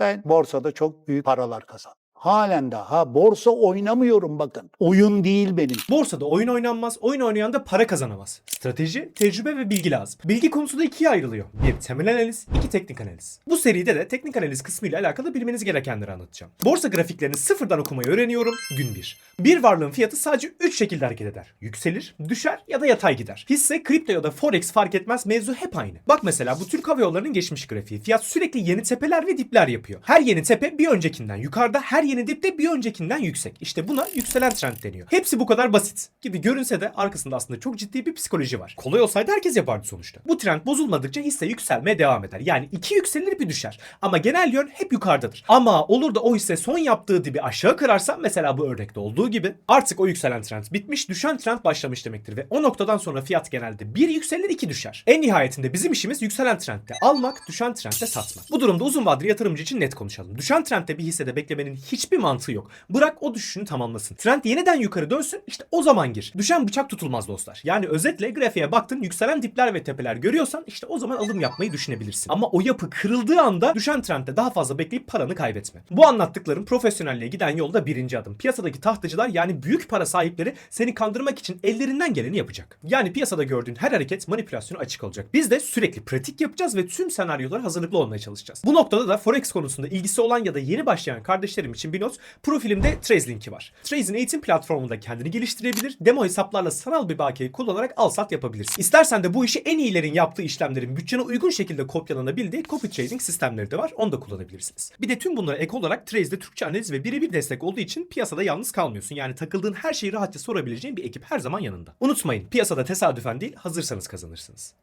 Ben borsada çok büyük paralar kazandım. Halen daha borsa oynamıyorum bakın. Oyun değil benim. Borsada oyun oynanmaz, oyun oynayan da para kazanamaz. Strateji, tecrübe ve bilgi lazım. Bilgi konusu da ikiye ayrılıyor. Bir temel analiz, iki teknik analiz. Bu seride de teknik analiz kısmı ile alakalı bilmeniz gerekenleri anlatacağım. Borsa grafiklerini sıfırdan okumayı öğreniyorum gün 1. Bir varlığın fiyatı sadece 3 şekilde hareket eder. Yükselir, düşer ya da yatay gider. Hisse, kripto ya da forex fark etmez mevzu hep aynı. Bak mesela bu Türk Hava Yolları'nın geçmiş grafiği. Fiyat sürekli yeni tepeler ve dipler yapıyor. Her yeni tepe bir öncekinden yukarıda, her yeni dip de bir öncekinden yüksek. İşte buna yükselen trend deniyor. Hepsi bu kadar basit gibi görünse de arkasında aslında çok ciddi bir psikoloji var. Kolay olsaydı herkes yapardı sonuçta. Bu trend bozulmadıkça hisse yükselmeye devam eder. Yani iki yükselir bir düşer. Ama genel yön hep yukarıdadır. Ama olur da o hisse son yaptığı dibi aşağı kırarsa mesela bu örnekte olduğu gibi artık o yükselen trend bitmiş, düşen trend başlamış demektir ve o noktadan sonra fiyat genelde bir yükselir iki düşer. En nihayetinde bizim işimiz yükselen trendde almak, düşen trendde satmak. Bu durumda uzun vadeli yatırımcı için net konuşalım. Düşen trendde bir hissede beklemenin hiçbir mantığı yok. Bırak o düşüşünü tamamlasın. Trend yeniden yukarı dönsün işte o zaman gir. Düşen bıçak tutulmaz dostlar. Yani özetle grafiğe baktın yükselen dipler ve tepeler görüyorsan işte o zaman alım yapmayı düşünebilirsin. Ama o yapı kırıldığı anda düşen trendde daha fazla bekleyip paranı kaybetme. Bu anlattıklarım profesyonelliğe giden yolda birinci adım. Piyasadaki tahtacılar yani büyük para sahipleri seni kandırmak için ellerinden geleni yapacak. Yani piyasada gördüğün her hareket manipülasyona açık olacak. Biz de sürekli pratik yapacağız ve tüm senaryolara hazırlıklı olmaya çalışacağız. Bu noktada da Forex konusunda ilgisi olan ya da yeni başlayan kardeşlerim için bir not. Profilimde Trace linki var. Trace'in eğitim platformunda kendini geliştirebilir, demo hesaplarla sanal bir bakiye kullanarak al sat yapabilirsin. İstersen de bu işi en iyilerin yaptığı işlemlerin bütçene uygun şekilde kopyalanabildiği copy trading sistemleri de var. Onu da kullanabilirsiniz. Bir de tüm bunlara ek olarak Trace'de Türkçe analiz ve birebir destek olduğu için piyasada yalnız kalmıyorsun. Yani takıldığın her şeyi rahatça sorabileceğin bir ekip her zaman yanında. Unutmayın piyasada tesadüfen değil hazırsanız kazanırsınız.